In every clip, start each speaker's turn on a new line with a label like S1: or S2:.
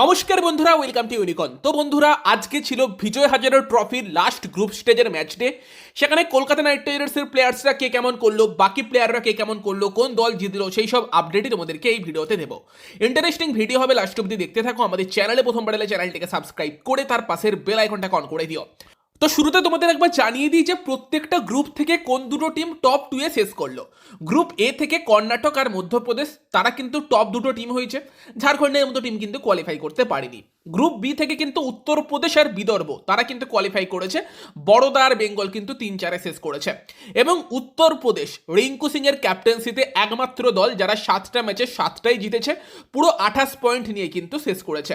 S1: নমস্কার বন্ধুরা welcome to ইউনিকন তো বন্ধুরা, আজকে ছিল বিজয় হাজারের ট্রফির লাস্ট গ্রুপ স্টেজের ম্যাচ ডে সেখানে কলকাতা নাইট রাইডার্সের প্লেয়ার্সরা কে কেমন করল, বাকি প্লেয়াররা কে কেমন করল, কোন দল জিতলো, সেই সব আপডেটই তোমাদেরকে এই ভিডিওতে দেবো। ইন্টারেস্টিং ভিডিও হবে লাস্ট অব্দি দেখতে থাকো। আমাদের চ্যানেলে প্রথমবার এলে চ্যানেলটিকে সাবস্ক্রাইব করে তার পাশের বেল আইকনটাকে অন করে দিও। তো শুরুতে তোমাদের একবার জানিয়ে দিই যে প্রত্যেকটা গ্রুপ থেকে কোন দুটো টিম টপ টু এ শেষ করল। গ্রুপ এ থেকে কর্ণাটক আর মধ্যপ্রদেশ, তারা কিন্তু টপ দুটো টিম হয়েছে। ঝাড়খণ্ডের মতো টিম কিন্তু কোয়ালিফাই করতে পারেনি। গ্রুপ বি থেকে কিন্তু উত্তরপ্রদেশ আর বিদর্ভ, তারা কিন্তু কোয়ালিফাই করেছে। বড়োদা আর বেঙ্গল কিন্তু তিন চারে শেষ করেছে। এবং উত্তরপ্রদেশ, রিঙ্কু সিং এর ক্যাপ্টেন্সিতে একমাত্র দল, যারা সাতটা ম্যাচে সাতটাই জিতেছে, পুরো আঠাশ পয়েন্ট নিয়ে কিন্তু শেষ করেছে।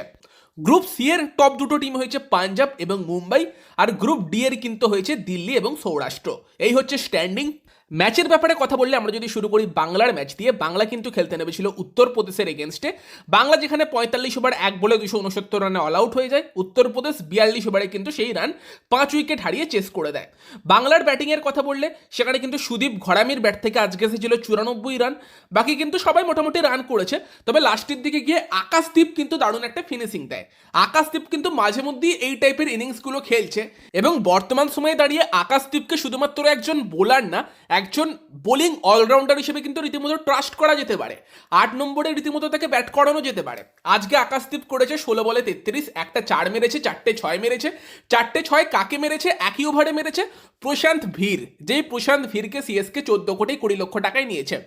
S1: গ্রুপ সি এর টপ দুটো টিম হয়েছে পাঞ্জাব এবং মুম্বাই, আর গ্রুপ ডি এর কিন্তু হয়েছে দিল্লি এবং সৌরাষ্ট্র। এই হচ্ছে স্ট্যান্ডিং ম্যাচের ব্যাপারে কথা বললে আমরা যদি শুরু করি বাংলার ম্যাচ দিয়ে, বাংলা কিন্তু খেলতে নেমেছিল উত্তরপ্রদেশের এগেনস্টে বাংলা যেখানে পঁয়তাল্লিশ ওভার এক বলে দুশো উনসত্তর রানে অল আউট হয়ে যায়, উত্তরপ্রদেশ বিয়াল্লিশ ওভারে কিন্তু সেই রান পাঁচ উইকেট হারিয়ে চেস করে দেয়। বাংলার ব্যাটিংয়ের কথা বললে, সেখানে কিন্তু সুদীপ ঘরামির ব্যাট থেকে আজকে এসেছিল চুরানব্বই রান বাকি কিন্তু সবাই মোটামুটি রান করেছে, তবে লাস্টের দিকে গিয়ে আকাশদীপ কিন্তু দারুণ একটা ফিনিশিং দেয়। আকাশদীপ কিন্তু মাঝে মধ্যেই এই টাইপের ইনিংসগুলো খেলছে এবং বর্তমান সময়ে দাঁড়িয়ে আকাশদীপকে শুধুমাত্র একজন বোলার না একজন বোলিং অলরাউন্ডার হিসেবে কিন্তু রীতিমতো ট্রাস্ট করা যেতে পারে। আট নম্বরে রীতিমতো তাকে ব্যাট করানো যেতে পারে। আজকে আকাশদীপ করেছে ষোলো বলে তেত্রিশ, একটা চার মেরেছে, চারটে ছয় মেরেছে। চারটে ছয় কাকে মেরেছে? একই ওভারে মেরেছে প্রশান্ত ভীর যেই প্রশান্ত ভীরকে সিএসকে চোদ্দ কোটি কুড়ি লক্ষ টাকায় নিয়েছে।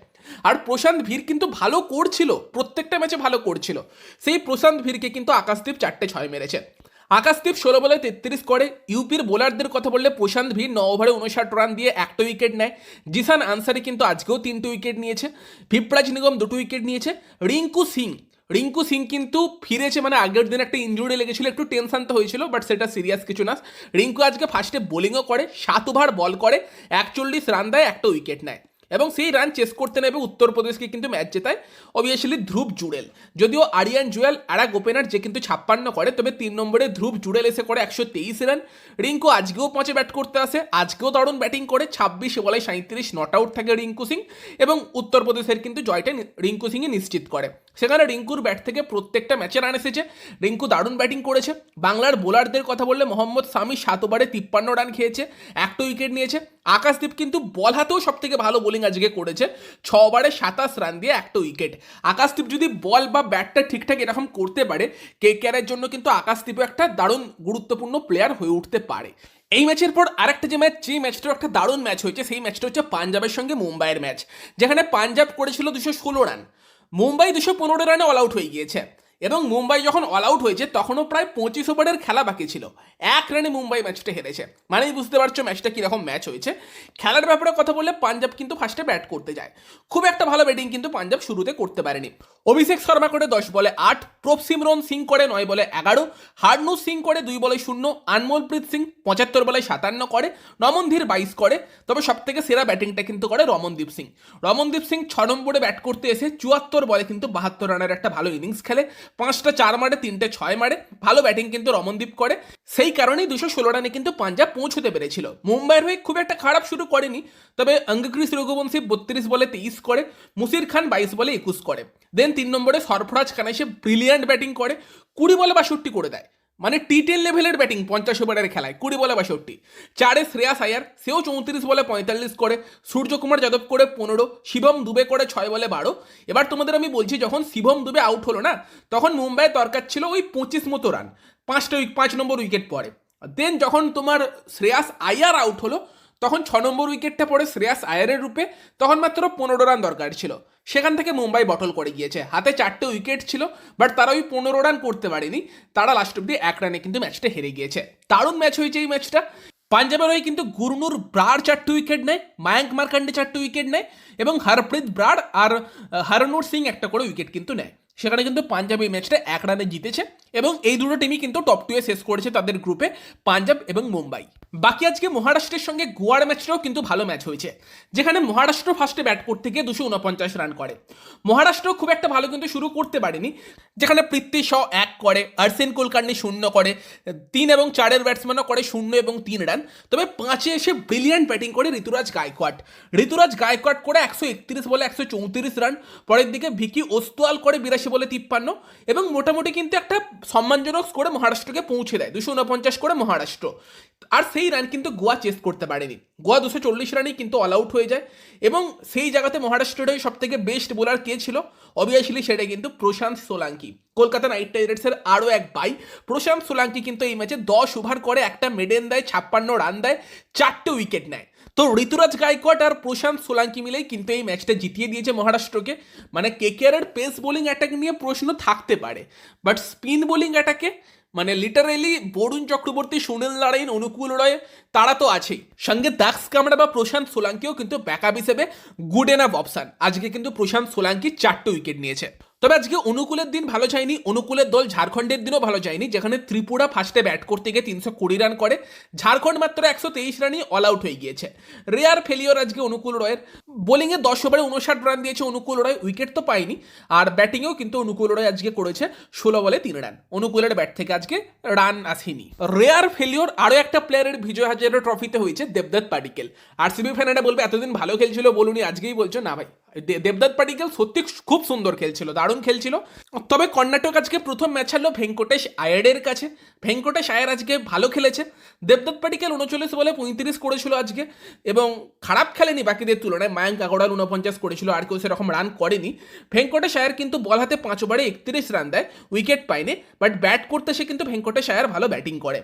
S1: আর প্রশান্ত ভীর কিন্তু ভালো করছিল, প্রত্যেকটা ম্যাচে ভালো করছিল। সেই প্রশান্ত ভীরকে কিন্তু আকাশদীপ চারটে ছয় মেরেছে। আকাশদীপ ষোলো বলে তেত্রিশ করে, ইউপির বোলারদের কথা বললে প্রশান্ত ভীর ন ওভারে উনষাট রান দিয়ে একটা উইকেট নেয়। জিসান আনসারি কিন্তু আজকেও তিনটে উইকেট নিয়েছে। ভিপ্রাজ নিগম দুটো উইকেট নিয়েছে। রিঙ্কু সিং রিঙ্কু সিং কিন্তু ফিরেছে মানে আগের দিন একটা ইঞ্জুরি লেগেছিল, একটু টেনশন তো হয়েছিল বাট সেটা সিরিয়াস কিছু না। রিঙ্কু আজকে ফার্স্টে বোলিংও করে, সাত ওভার বল করে, একচল্লিশ রান দেয়, একটা উইকেট নেয়। এবং সেই রান চেস করতে নেবে উত্তরপ্রদেশকে কিন্তু ম্যাচ জেতায়। অবভিয়াসলি ধ্রুব জুড়েল। যদিও আরিয়ান জুয়েল আর এক ওপেনার যে কিন্তু ছাপ্পান্ন করে, তবে তিন নম্বরে ধ্রুব জুড়েল এসে করে একশো তেইশ রান রিঙ্কু আজকেও পাঁচে ব্যাট করতে আসে, আজকেও দারুণ ব্যাটিং করে, ছাব্বিশে বলে সাঁত্রিশ নট আউট থাকে রিঙ্কু সিং। এবং উত্তরপ্রদেশের কিন্তু জয়টা রিঙ্কু সিংই নিশ্চিত করে। সেখানে রিঙ্কুর ব্যাট থেকে প্রত্যেকটা ম্যাচে রান এসেছে। রিঙ্কু দারুণ ব্যাটিং করেছে। বাংলার বোলারদের কথা বললে মোহাম্মদ সামি সাত ওভারে তিপ্পান্ন রান খেয়েছে, একটা উইকেট নিয়েছে। আকাশদীপ কিন্তু বল হাতেও সব থেকে ভালো বোলিং আজকে করেছে। ছ ওভারে সাতাশ রান দিয়ে একটা উইকেট। আকাশদীপ যদি বল বা ব্যাটটা ঠিকঠাক এরকম করতে পারে কে কেয়ারের জন্য কিন্তু আকাশদীপও একটা দারুণ গুরুত্বপূর্ণ প্লেয়ার হয়ে উঠতে পারে। এই ম্যাচের পর আরেকটা যে ম্যাচ, যে ম্যাচটা একটা দারুণ ম্যাচ হয়েছে, সেই ম্যাচটা হচ্ছে পাঞ্জাবের সঙ্গে মুম্বাইয়ের ম্যাচ, যেখানে পাঞ্জাব করেছিল দুশো ষোলো রান। মুম্বাই দুশো পনেরো রানে অল আউট হয়ে গিয়েছে। এবং মুম্বাই যখন অল আউট হয়েছে, তখনও প্রায় পঁচিশ ওভারের খেলা বাকি ছিল। এক রানে মুম্বাই ম্যাচটা হেরেছে। মানেই বুঝতে পারছ ম্যাচটা কীরকম ম্যাচ হয়েছে। খেলার ব্যাপারে কথা বললে পাঞ্জাব কিন্তু ফার্স্টে ব্যাট করতে যায়। খুব একটা ভালো ব্যাটিং কিন্তু পাঞ্জাব শুরুতে করতে পারেনি। অভিষেক শর্মা করে দশ বলে আট প্রপসিমরন সিং করে নয় বলে এগারো হারনু সিং করে দুই বলে শূন্য, আনমোলপ্রীত সিং পঁচাত্তর বলে সাতান্ন করে রমনধীর বাইশ করে। তবে সব থেকে সেরা ব্যাটিংটা কিন্তু করে রমনদীপ সিং। রমনদীপ সিং ছ নম্বরে ব্যাট করতে এসে চুয়াত্তর বলে কিন্তু বাহাত্তর রানের একটা ভালো ইনিংস খেলে। পাঁচটা চার মারে, তিনটে ছয় মারে, ভালো ব্যাটিং কিন্তু রমনদীপ করে। সেই কারণেই দুশো ষোলো রানে কিন্তু পাঞ্জাব পৌঁছতে পেরেছিল। মুম্বাইয়ের হয়ে খুব একটা খারাপ শুরু করেনি, তবে অঙ্গক্রিস রঘুবংশী বত্রিশ বলে তেইশ করে, মুসির খান বাইশ বলে একুশ করে। দেন তিন নম্বরে সরফরাজ খান এসে ব্রিলিয়ান্ট ব্যাটিং করে, কুড়ি বলে বাষট্টি করে দেয়। মানে টি টেন লেভেলের ব্যাটিং পঞ্চাশ ওভারের খেলায়, কুড়ি বলে বাষট্টি। চারে শ্রেয়াস আয়ার, সেও চৌত্রিশ বলে পঁয়তাল্লিশ করে। সূর্যকুমার যাদব করে পনেরো, শিবম দুবে করে ছয় বলে বারো। এবার তোমাদের আমি বলছি, যখন শিবম দুবে আউট হলো না, তখন মুম্বাইয়ের দরকার ছিল ওই পঁচিশ মতো রান পাঁচটা উইক পাঁচ নম্বর উইকেট পরে। দেন যখন তোমার শ্রেয়াস আয়ার আউট হলো তখন ছ নম্বর উইকেটটা পড়ে শ্রেয়াস আয়ারের রূপে, তখন মাত্র পনেরো রান দরকার ছিল। সেখান থেকে মুম্বাই বটল করে গিয়েছে। হাতে চারটে উইকেট ছিল, বাট তারা ওই পনেরো রান করতে পারেনি। তারা লাস্ট অব্দি এক রানে কিন্তু ম্যাচটা হেরে গিয়েছে। দারুণ ম্যাচ হয়েছে এই ম্যাচটা পাঞ্জাবের হয়ে কিন্তু গুরনুর ব্রার চারটে উইকেট নেয় মায়াঙ্ক মার্কান্ডে চারটে উইকেট নেয় এবং হরপ্রীত ব্রার আর হরনুর সিং একটা করে উইকেট কিন্তু নেয়। সেখানে কিন্তু পাঞ্জাব এই ম্যাচটা এক রানে জিতেছে এবং এই দুটো টিমই কিন্তু টপ টু এ শেষ করেছে তাদের গ্রুপে পাঞ্জাব এবং মুম্বাই। বাকি আজকে মহারাষ্ট্রের সঙ্গে গোয়ার ম্যাচটাও কিন্তু ভালো ম্যাচ হয়েছে, যেখানে মহারাষ্ট্র ফার্স্টে ব্যাট করতে গিয়ে দুশো উনপঞ্চাশ রান করে। মহারাষ্ট্র খুব একটা ভালো কিন্তু শুরু করতে পারেনি, যেখানে পৃথ্বী শ এক করে, আর্সেন কুলকার্নি শূন্য করে, তিন এবং চারের ব্যাটসম্যানও করে শূন্য এবং তিন রান তবে পাঁচে এসে ব্রিলিয়ান্ট ব্যাটিং করে ঋতুরাজ গায়কোয়াট ঋতুরাজ গায়কোয়াট করে একশো একত্রিশ বলে একশো চৌত্রিশ রান পরের দিকে ভিকি ওস্তোয়াল করে বিরাশি বিরাশি বলে তিপ্পান্ন, এবং মোটামুটি কিন্তু একটা সম্মানজনক স্কোরে মহারাষ্ট্রকে পৌঁছে দেয়, দুশো উনপঞ্চাশ করে মহারাষ্ট্র। আর সেই রান কিন্তু গোয়া চেস করতে পারেনি। গোয়া দুশো চল্লিশ রানেই কিন্তু অল আউট হয়ে যায়। এবং সেই জায়গাতে মহারাষ্ট্রের সব থেকে বেস্ট বোলার কে ছিল? অবভিয়াসলি সেটা কিন্তু প্রশান্ত সোলাঙ্কি। কলকাতা নাইট রাইডার্সের আরও এক বাই প্রশান্ত সোলাঙ্কি কিন্তু এই ম্যাচে দশ ওভার করে, একটা মেডেন দেয়, ছাপ্পান্ন রান দেয়, চারটে উইকেট নেয়। তো ঋতুরাজ গায়কোয়াড আর প্রশান্ত সোলাঙ্কি মিলেই কিন্তু এই ম্যাচটা জিতিয়ে দিয়েছে মহারাষ্ট্রকে। মানে কেকেআরের পেস বোলিং অ্যাটাক নিয়ে প্রশ্ন থাকতে পারে। বাট স্পিন বোলিং অ্যাটাকে মানে লিটারেলি বরুণ চক্রবর্তী, সুনীল নারায়ণ, অনুকূল রয়, তারা তো আছেই। সঙ্গে দাক্স কামড়া বা প্রশান্ত সোলাঙ্কিও কিন্তু ব্যাকআপ হিসেবে গুড এনাফ অপশান আজকে কিন্তু প্রশান্ত সোলাঙ্কি চারটে উইকেট নিয়েছে। তবে আজকে অনুকূলের দিন ভালো যায়নি, অনুকূলের দল ঝাড়খণ্ডের দিনও ভালো যায়নি, যেখানে ত্রিপুরা ফার্স্টে ব্যাট করতে গিয়ে তিনশো কুড়ি রান করে। ঝাড়খণ্ড মাত্র একশো তেইশ রানই অল আউট হয়ে গিয়েছে। রেয়ার ফেলিওর আজকে অনুকূল রয়ের। বোলিংয়ে দশ ওভারে উনষাট রান দিয়েছে অনুকূল রয় উইকেট তো পায়নি। আর ব্যাটিংয়েও কিন্তু অনুকূল রয় আজকে করেছে ষোলো বলে তিন রান অনুকূলের ব্যাট থেকে আজকে রান আসেনি। রেয়ার ফেলিওর আরও একটা প্লেয়ারের বিজয় হাজারের ট্রফিতে হয়েছে দেবদত্ত পাডিকেল আর সিবি ফ্যানেরা বলবে, এতদিন ভালো খেলছিল, বলুনি, আজকেই বলছো, না ভাই। দেবদত্ত পাডিকেল সত্যি খুব সুন্দর খেলছিল, দারুণ খেলছিল। তবে কর্ণাটক আজকে প্রথম ম্যাচ হারলো ভেঙ্কটেশ আয়ারের কাছে। ভেঙ্কটেশ আয়ার আজকে ভালো খেলেছে। দেবদত্ত পাডিকেল উনচল্লিশ বলে পঁয়ত্রিশ করেছিল আজকে এবং খারাপ খেলেনি বাকিদের তুলনায়। মায়াঙ্ক আগড়াল উনপঞ্চাশ করেছিল, আর কেউ সেরকম রান করেনি। ভেঙ্কটেশ আয়ার কিন্তু বল হাতে পাঁচ ওভারে একত্রিশ রান দেয় উইকেট পায়নি বাট ব্যাট করতে সে কিন্তু ভেঙ্কটেশ আয়ার ভালো ব্যাটিং করে।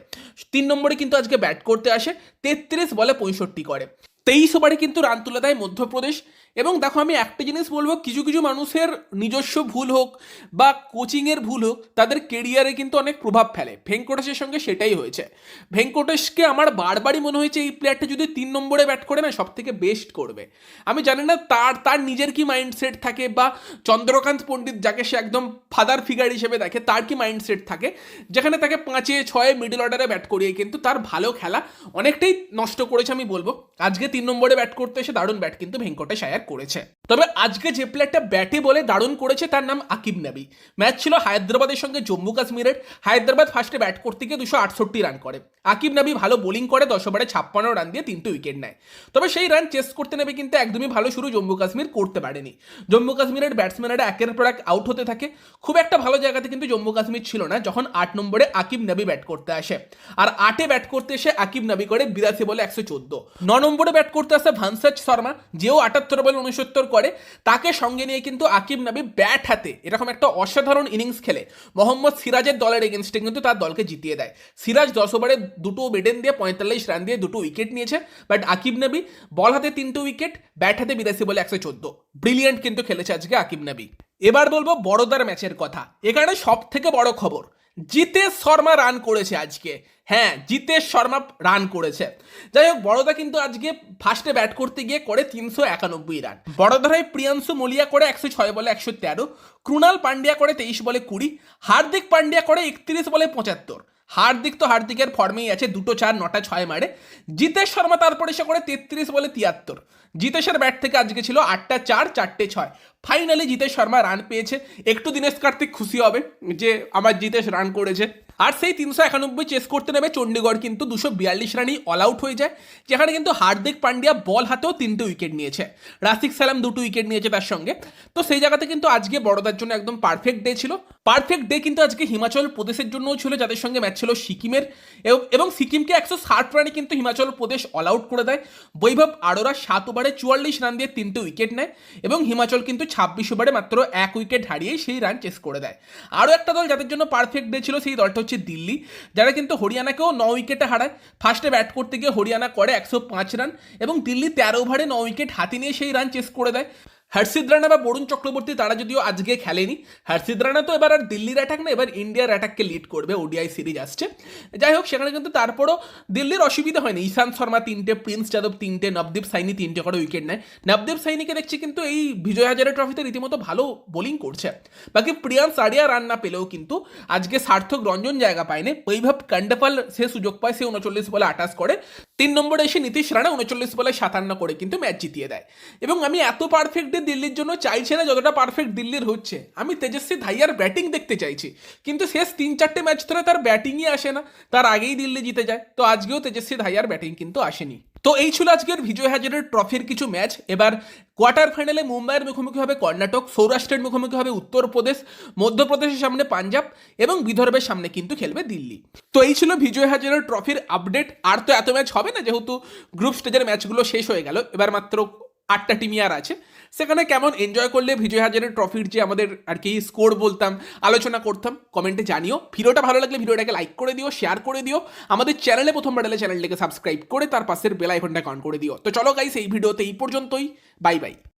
S1: তিন নম্বরে কিন্তু আজকে ব্যাট করতে আসে, তেত্রিশ বলে পঁয়ষট্টি করে। তেইশ ওভারে কিন্তু রান তুলে দেয় মধ্যপ্রদেশ। এবং দেখো আমি একটা জিনিস বলব, কিছু কিছু মানুষের নিজস্ব ভুল হোক বা কোচিংয়ের ভুল হোক, তাদের কেরিয়ারে কিন্তু অনেক প্রভাব ফেলে। ভেঙ্কটেশের সঙ্গে সেটাই হয়েছে। ভেঙ্কটেশকে আমার বারবারই মনে হয়েছে, এই প্লেয়ারটা যদি তিন নম্বরে ব্যাট করে না সব থেকে বেস্ট করবে। আমি জানি না, তার তার নিজের কি মাইন্ডসেট থাকে বা চন্দ্রকান্ত পণ্ডিত, যাকে সে একদম ফাদার ফিগার হিসেবে দেখে, তার কি মাইন্ডসেট থাকে? যেখানে তাকে পাঁচে, ছয়ে মিডল অর্ডারে ব্যাট করিয়ে কিন্তু তার ভালো খেলা অনেকটাই নষ্ট করেছে আমি বলব। আজকে তিন নম্বরে ব্যাট করতে এসে দারুণ ব্যাট কিন্তু ভেঙ্কটেশ আয়ার। করেছে। তবে আজকে যে প্লেয়ারটা ব্যাটে বলে দারুণ করেছে তার নাম আকিব নাবি। ম্যাচ ছিল হায়দ্রাবাদের সঙ্গে জম্মু কাশ্মীরের। হায়দ্রাবাদ ফার্স্টে ব্যাট করতে গিয়ে দুশো আটষট্টি রান করে। আকিব নাবি ভালো বোলিং করে, দশ ওভারে ছাপ্পান্ন রান দিয়ে তিনটে উইকেট নেয়। তবে সেই রান চেস করতে নেবে কিন্তু একদমই ভালো শুরু জম্মু কাশ্মীর করতে পারেনি। জম্মু কাশ্মীরের ব্যাটসম্যানেরা একের পর এক আউট হতে থাকে। খুব একটা ভালো জায়গাতে কিন্তু জম্মু কাশ্মীর ছিল না, যখন আট নম্বরে আকিব নাবি ব্যাট করতে আসে। আর আটে ব্যাট করতে এসে আকিব নাবি করে বিরাশি বলে একশো চোদ্দ। ন নম্বরে ব্যাট করতে আসে ভানসাজ শর্মা, যেও আটাত্তর বলে উনসত্তর করে তাকে সঙ্গে নিয়ে কিন্তু আকিব নাবি ব্যাট হাতে এরকম একটা অসাধারণ ইনিংস খেলে। মোহাম্মদ সিরাজের দলের এগেনস্টে কিন্তু তার দলকে জিতিয়ে দেয়। সিরাজ দশ ওভারে দুটো বেডেন দিয়ে পঁয়তাল্লিশ রান দিয়ে দুটো উইকেট নিয়েছে, বাট আকিব নবী বল হাতে তিনটে উইকেট, ব্যাট হাতে বিরাশি বলে একশো চোদ্দ। ব্রিলিয়েন্ট কিন্তু খেলেছে আজকে আকিব নাবি। এবার বলব বড়দার ম্যাচের কথা। এখানে সব থেকে বড় খবর জিতেশ শর্মা রান করেছে আজকে। হ্যাঁ জিতেশ শর্মা রান করেছে। যাই হোক বড়দা কিন্তু আজকে ফার্স্টে ব্যাট করতে গিয়ে করে তিনশো একানব্বই রান বড়দারায় প্রিয়াংশু মলিয়া করে একশো ছয় বলে একশো তেরো। ক্রুণাল পান্ডিয়া করে তেইশ বলে কুড়ি। হার্দিক পান্ডিয়া করে একত্রিশ বলে পঁচাত্তর। হার্দিক তো হার্দিকের ফর্মেই আছে, দুটো চার, নটা ছয় মারে। জিতেশ শর্মা তারপরে সে করে তেত্রিশ বলে তিয়াত্তর। জিতেশের ব্যাট থেকে আজকে ছিল আটটা চার, চারটে ছয়। ফাইনালি জিতেশ শর্মা রান পেয়েছে। একটু দিনেশ কার্তিক খুশি হবে যে আমার জিতেশ রান করেছে। আর সেই তিনশো একানব্বই চেস করতে নেবে চণ্ডীগড় কিন্তু দুশো বিয়াল্লিশ রানই অল আউট হয়ে যায়। যেখানে কিন্তু হার্দিক পান্ডিয়া বল হাতেও তিনটে উইকেট নিয়েছে। রাসিক সালাম দুটো উইকেট নিয়েছে তার সঙ্গে। তো সেই জায়গাতে কিন্তু আজকে বড়দার জন্য একদম পারফেক্ট ডে ছিল। পারফেক্ট ডে কিন্তু আজকে হিমাচল প্রদেশের জন্যও ছিল, যাদের সঙ্গে ম্যাচ ছিল সিকিমের। এবং- সিকিমকে একশো ষাট রানে কিন্তু হিমাচল প্রদেশ অল আউট করে দেয়। বৈভব আরোরা সাত ওভারে চুয়াল্লিশ রান দিয়ে তিনটে উইকেট নেয় এবং হিমাচল কিন্তু ছাব্বিশ ওভারে মাত্র এক উইকেট হারিয়ে সেই রান চেস করে দেয়। আরও একটা দল যাদের জন্য পারফেক্ট ডে ছিল সেই দলটা হচ্ছে দিল্লি, যারা কিন্তু হরিয়ানাকেও ন উইকেটে হারায়। ফার্স্টে ব্যাট করতে গিয়ে হরিয়ানা করে একশো পাঁচ রান এবং দিল্লি তেরো ওভারে ন উইকেট হাতি নিয়ে সেই রান চেস করে দেয়। হর্ষিদ রানা বা বরুণ চক্রবর্তী তারা যদিও আজকে খেলেনি হর্ষিদ রানা তো এবার আর দিল্লির অ্যাটাক না, এবার ইন্ডিয়ার অ্যাটাককে লিড করবে, ওডিআই সিরিজ আসছে। যাই হোক, সেখানে কিন্তু তারপরও দিল্লির অসুবিধা হয়নি। ঈশান্ত শর্মা তিনটে, প্রিন্স যাদব তিনটে, নবদীপ সাইনি তিনটে করে উইকেট নেয়। নবদীপ সাইনিকে দেখছি কিন্তু এই বিজয় হাজারে ট্রফিতে রীতিমতো ভালো বোলিং করছে। বাকি প্রিয়ান্স আরিয়া রান না পেলেও কিন্তু আজকে সার্থক রঞ্জন জায়গা পায়নি। বৈভব কান্ডাপাল সে সুযোগ পায়, সে উনচল্লিশ বলে আটাশ করে। তিন নম্বরে এসে নীতিশ রানা উনচল্লিশ বলে সাতান্ন করে কিন্তু ম্যাচ জিতিয়ে দেয়। এবং আমি এত পারফেক্ট দিল্লির জন্য চাইছি না যতটা পারফেক্ট দিল্লির হচ্ছে। আমি তেজস্বী ধাইয়ার ব্যাটিং দেখতে চাইছি। কিন্তু শেষ তিন চারটে ম্যাচ ধরে তার ব্যাটিংই আসে না। তার আগেই দিল্লি জিতে যায়। তো আজকেও তেজস্বী ধাইয়ার ব্যাটিং কিন্তু আসেনি। তো এই ছিল আজকের বিজয় হাজারের ট্রফির কিছু ম্যাচ এবার কোয়ার্টার ফাইনালে মুম্বাইয়ের মুখোমুখি হবে কর্ণাটক, সৌরাষ্ট্রের মুখোমুখি হবে উত্তরপ্রদেশ, মধ্যপ্রদেশের সামনে পাঞ্জাব এবং বিদর্ভের সামনে কিন্তু খেলবে দিল্লি। তো এই ছিল বিজয় হাজারের ট্রফির আপডেট আর তো এত ম্যাচ হবে না, যেহেতু গ্রুপ স্টেজের ম্যাচগুলো শেষ হয়ে গেল। এবার মাত্র আটটা টিমই আর আছে। সেখানে কেমন এনজয় করলে বিজয় হাজারের ট্রফির যে আমাদের আর কি স্কোর বলতাম, আলোচনা করতাম কমেন্টে জানিও। ভিডিওটা ভালো লাগলে ভিডিওটাকে লাইক করে দিও শেয়ার করে দিও। আমাদের চ্যানেলে প্রথম এলে চ্যানেলটাকে সাবস্ক্রাইব করে তার পাশের বেল আইকনটা অন করে দিও। তো চলো গাইস এই ভিডিওতে এই পর্যন্তই। Bye bye